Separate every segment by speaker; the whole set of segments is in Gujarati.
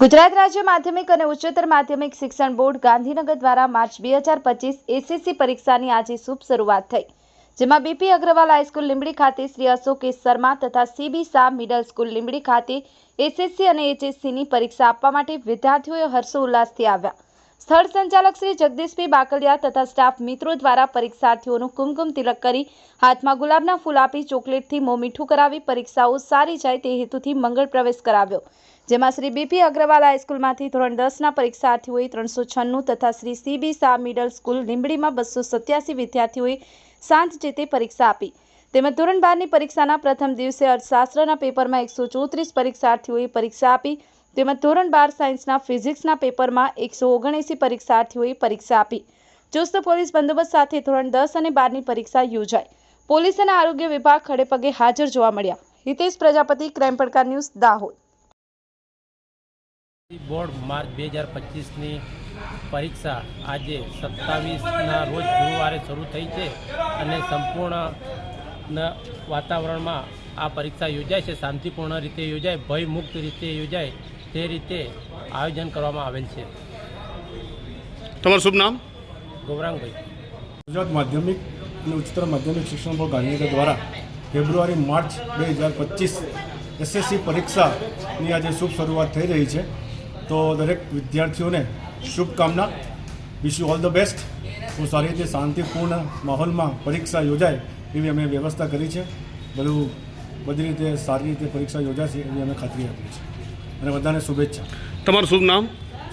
Speaker 1: ગુજરાત રાજ્ય માધ્યમિક અને ઉચ્ચતર માધ્યમિક શિક્ષણ બોર્ડ ગાંધીનગર દ્વારા માર્ચ બે હજાર પચીસ એસએસસી પરીક્ષાની આજે શુભ શરૂઆત થઈ જેમાં બીપી અગ્રવાલ હાઈસ્કૂલ લીંબડી ખાતે શ્રી અશોકેશ શર્મા તથા C B Shah middle school Limbdi ખાતે એસએસસી અને એચએસસીની પરીક્ષા આપવા માટે વિદ્યાર્થીઓએ હર્ષોલ્લાસથી આવ્યા સ્થળ સંચાલક શ્રી જગદીશભાઈ બાકલિયા તથા સ્ટાફ મિત્રો દ્વારા પરીક્ષાર્થીઓનું કુમકુમ તિલક કરી હાથમાં ગુલાબના ફૂલ આપી ચોકલેટથી મોં મીઠું કરાવી પરીક્ષાઓ સારી જાય તે હેતુથી મંગળ પ્રવેશ કરાવ્યો જેમાં શ્રી બીપી અગ્રવાલ હાઈસ્કૂલમાંથી ધોરણ દસના પરીક્ષાર્થીઓએ ત્રણસો છન્નું તથા Shri C B Shah middle school લીંબડીમાં બસો સત્યાસી વિદ્યાર્થીઓએ શાંત ચેતે પરીક્ષા આપી તેમજ ધોરણ બારની પરીક્ષાના પ્રથમ દિવસે અર્થશાસ્ત્રના પેપરમાં એકસો ચોત્રીસ પરીક્ષાર્થીઓએ પરીક્ષા આપી તેમજ ધોરણ બાર સાયન્સના ફિઝિક્સના પેપરમાં એકસો ઓગણએંસી પરીક્ષાર્થીઓએ પરીક્ષા આપી ચુસ્ત પોલીસ બંદોબસ્ત સાથે ધોરણ દસ અને બારની પરીક્ષા યોજાઈ પોલીસ અને આરોગ્ય વિભાગ ખડેપગે હાજર જોવા મળ્યા હિતેશ પ્રજાપતિ ક્રાઇમ પડકાર ન્યૂઝ દાહોદ
Speaker 2: બોર્ડ માર્ચ બે હજાર પચીસની પરીક્ષા આજે સત્તાવીસના રોજ ગુરુવારે શરૂ થઈ છે અને સંપૂર્ણ વાતાવરણમાં આ પરીક્ષા યોજાય છે શાંતિપૂર્ણ રીતે યોજાય ભયમુક્ત રીતે યોજાય તે રીતે આયોજન કરવામાં આવેલ છે
Speaker 3: તમારું શુભ નામ
Speaker 4: ગૌરાંગભાઈ
Speaker 5: ગુજરાત માધ્યમિક અને ઉચ્ચતર માધ્યમિક શિક્ષણ બોર્ડ ગાંધીનગર દ્વારા ફેબ્રુઆરી માર્ચ બે હજાર પચીસ એસએસસી પરીક્ષાની આજે શુભ શરૂઆત થઈ રહી છે તો દરેક વિદ્યાર્થીઓને શુભકામના wish you all the best હું સારી રીતે શાંતિપૂર્ણ માહોલમાં પરીક્ષા યોજાય એવી અમે વ્યવસ્થા કરી છે બધું બધી રીતે સારી રીતે પરીક્ષા યોજાશે એવી અમે ખાતરી આપી છે અને બધાને શુભેચ્છા
Speaker 3: તમારું શુભ નામ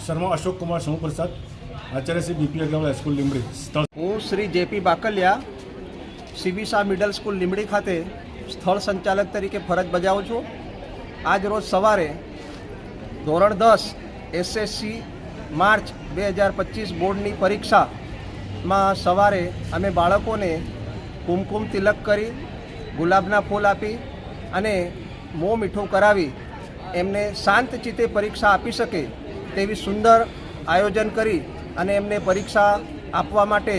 Speaker 6: શર્મા અશોક કુમાર સોમપ્રસાદ આચાર્ય શ્રી બીપી અગ્રવાલ હાઈસ્કૂલ લીમડી
Speaker 7: હું Shri J P Bakliya C B Shah middle school Limdi ખાતે સ્થળ સંચાલક તરીકે ફરજ બજાવું છું આજ રોજ સવારે ધોરણ દસ એસએસસી માર્ચ બે હજાર પચીસ બોર્ડની પરીક્ષામાં સવારે અમે બાળકોને કુમકુમ તિલક કરી ગુલાબના ફૂલ આપી અને મોં મીઠું કરાવી એમને શાંત ચિત્તે પરીક્ષા આપી શકે તેવી સુંદર આયોજન કરી અને એમને પરીક્ષા આપવા માટે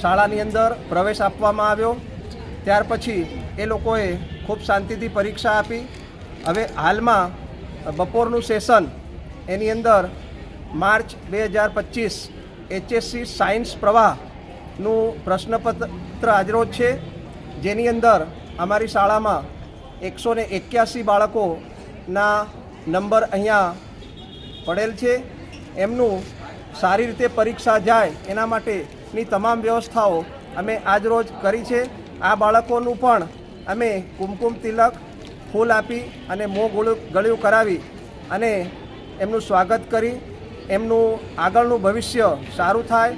Speaker 7: શાળાની અંદર પ્રવેશ આપવામાં આવ્યો ત્યાર પછી એ લોકોએ ખૂબ શાંતિથી પરીક્ષા આપી હવે હાલમાં બપોરનું સેશન એની અંદર માર્ચ બે હજાર પચીસ એચએસસી સાયન્સ પ્રવાહનું પ્રશ્નપત્ર આજરોજ છે જેની અંદર અમારી શાળામાં એકસો ને એક્યાસી બાળકોના નંબર અહીંયા પડેલ છે એમનું સારી રીતે પરીક્ષા જાય એના માટેની તમામ વ્યવસ્થાઓ અમે આજરોજ કરી છે આ બાળકોનું પણ અમે કુમકુમ તિલક ફૂલ આપી અને મોં ગળ્યું કરાવી અને એમનું સ્વાગત કરી એમનું આગળનું ભવિષ્ય સારું થાય